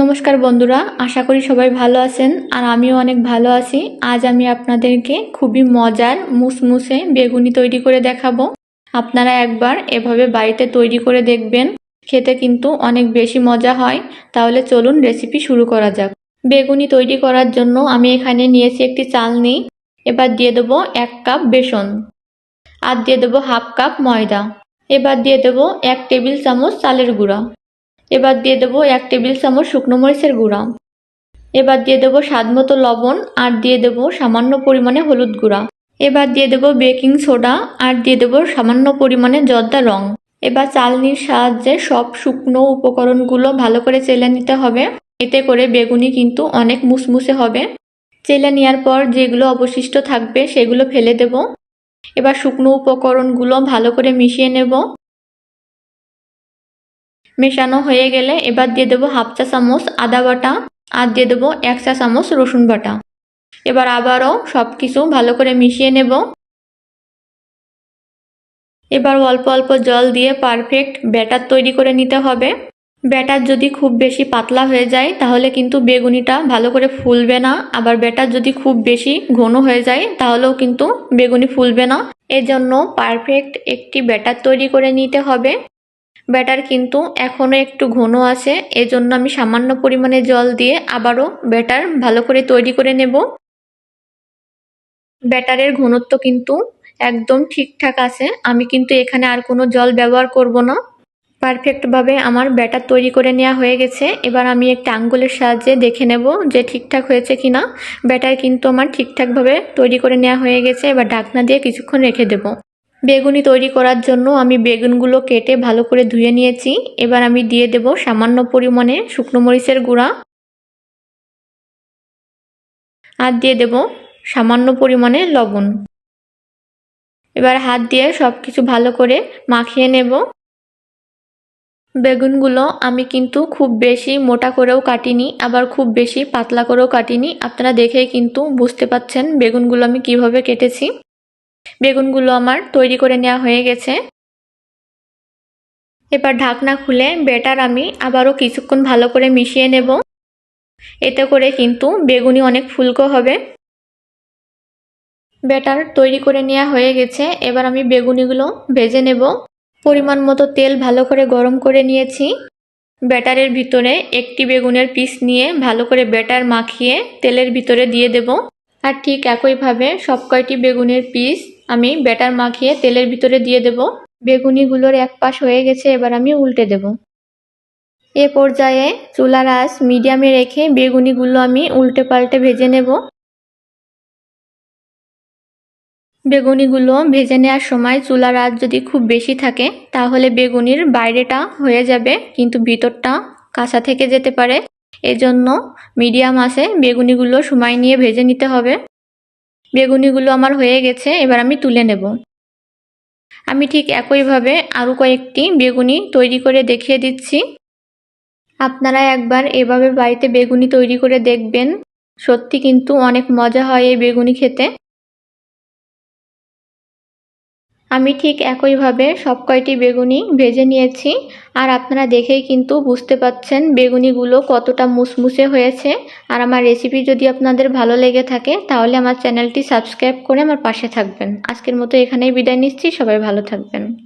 নমস্কার বন্ধুরা, আশা করি সবাই ভালো আছেন আর আমিও অনেক ভালো আছি। আজ আমি আপনাদেরকে খুবই মজার মুসমুসে বেগুনি তৈরি করে দেখাবো। আপনারা একবার এভাবে বাড়িতে তৈরি করে দেখবেন, খেতে কিন্তু অনেক বেশি মজা হয়। তাহলে চলুন রেসিপি শুরু করা যাক। বেগুনি তৈরি করার জন্য আমি এখানে নিয়েছি একটি চালনি। এবার দিয়ে দেবো এক কাপ বেসন আর দিয়ে দেবো হাফ কাপ ময়দা। এবার দিয়ে দেবো এক টেবিল চামচ চালের গুঁড়া। এবার দিয়ে দেবো এক টেবিল চামচ শুকনো মরিচের গুঁড়া। এবার দিয়ে দেবো স্বাদ মতো লবণ আর দিয়ে দেবো সামান্য পরিমাণে হলুদ গুঁড়া। এবার দিয়ে দেবো বেকিং সোডা আর দিয়ে দেবো সামান্য পরিমাণে জর্দা রং। এবার চালনির সাহায্যে সব শুকনো উপকরণগুলো ভালো করে চেলে নিতে হবে। এতে করে বেগুনি কিন্তু অনেক মুসমুসে হবে। চেলে নেওয়ার পর যেগুলো অবশিষ্ট থাকবে সেগুলো ফেলে দেব। এবার শুকনো উপকরণগুলো ভালো করে মিশিয়ে নেব। মেশানো হয়ে গেলে এবার দিয়ে দেবো হাফ চা চামচ আদা বাটা আর দিয়ে দেবো এক চা চামচ রসুন বাটা। এবার আবারও সব কিছু ভালো করে মিশিয়ে নেব। এবার অল্প অল্প জল দিয়ে পারফেক্ট ব্যাটার তৈরি করে নিতে হবে। ব্যাটার যদি খুব বেশি পাতলা হয়ে যায়, তাহলে কিন্তু বেগুনিটা ভালো করে ফুলবে না। আবার ব্যাটার যদি খুব বেশি ঘন হয়ে যায়, তাহলেও কিন্তু বেগুনি ফুলবে না। এজন্য পারফেক্ট একটি ব্যাটার তৈরি করে নিতে হবে। ব্যাটার কিন্তু এখনও একটু ঘন আছে, এজন্য আমি সামান্য পরিমাণে জল দিয়ে আবারও ব্যাটার ভালো করে তৈরি করে নেব। ব্যাটারের ঘনত্ব কিন্তু একদম ঠিকঠাক আছে, আমি কিন্তু এখানে আর কোনো জল ব্যবহার করব না। পারফেক্টভাবে আমার ব্যাটার তৈরি করে নেওয়া হয়ে গেছে, এবার আমি একটা আঙ্গুলের সাহায্যে দেখে নেব যে ঠিকঠাক হয়েছে কি না ব্যাটার কিন্তু আমার ঠিকঠাকভাবে তৈরি করে নেওয়া হয়ে গেছে, এবার ঢাকনা দিয়ে কিছুক্ষণ রেখে দেবো। বেগুনি তৈরি করার জন্য আমি বেগুনগুলো কেটে ভালো করে ধুয়ে নিয়েছি। এবার আমি দিয়ে দেব সামান্য পরিমাণে শুকনো মরিচের গুঁড়া। আর দিয়ে দেব সামান্য পরিমাণে লবণ। এবার হাত দিয়ে সব কিছু ভালো করে মাখিয়ে নেব। বেগুনগুলো আমি কিন্তু খুব বেশি মোটা করেও কাটিনি, আবার খুব বেশি পাতলা করেও কাটিনি। আপনারা দেখেই কিন্তু বুঝতে পাচ্ছেন বেগুনগুলো আমি কীভাবে কেটেছি। বেগুনগুলো আমার তৈরি করে নেওয়া হয়ে গেছে। এবার ঢাকনা খুলে বেটার আমি আবারও কিছুক্ষণ ভালো করে মিশিয়ে নেব। এতে করে কিন্তু বেগুনি অনেক ফুলকো হবে। বেটার তৈরি করে নেওয়া হয়ে গেছে। এবার আমি বেগুনিগুলো ভেজে নেব। পরিমাণ মতো তেল ভালো করে গরম করে নিয়েছি। ব্যাটারের ভিতরে একটি বেগুনের পিস নিয়ে ভালো করে ব্যাটার মাখিয়ে তেলের ভিতরে দিয়ে দেব। আর ঠিক একইভাবে সব কয়টি বেগুনের পিস আমি ব্যাটার মাখিয়ে তেলের ভিতরে দিয়ে দেব। বেগুনিগুলোর এক পাশ হয়ে গেছে, এবার আমি উল্টে দেব। এ পর্যায়ে চুলার আঁচ মিডিয়ামে রেখে বেগুনিগুলো আমি উল্টে পাল্টে ভেজে নেব। বেগুনিগুলো ভেজে নেওয়ার সময় চুলার আঁচ যদি খুব বেশি থাকে, তাহলে বেগুনির বাইরেটা হয়ে যাবে, কিন্তু ভিতরটা কাঁচা থেকে যেতে পারে। এজন্য মিডিয়াম আছে বেগুনিগুলো সময় নিয়ে ভেজে নিতে হবে। বেগুনিগুলো আমার হয়ে গেছে, এবার আমি তুলে নেব। আমি ঠিক একইভাবে আরও কয়েকটি বেগুনি তৈরি করে দেখিয়ে দিচ্ছি। আপনারা একবার এভাবে বাড়িতে বেগুনি তৈরি করে দেখবেন। সত্যি কিন্তু অনেক মজা হয় এই বেগুনি খেতে। আমি ঠিক একইভাবে সব কয়টি বেগুনি ভেজে নিয়েছি, আর আপনারা দেখেই কিন্তু বুঝতে পাচ্ছেন বেগুনিগুলো কতটা মুসমুসে হয়েছে। আর আমার রেসিপি যদি আপনাদের ভালো লেগে থাকে, তাহলে আমার চ্যানেলটি সাবস্ক্রাইব করে আমার পাশে থাকবেন। আজকের মতো এখানেই বিদায় নিচ্ছি, সবাই ভালো থাকবেন।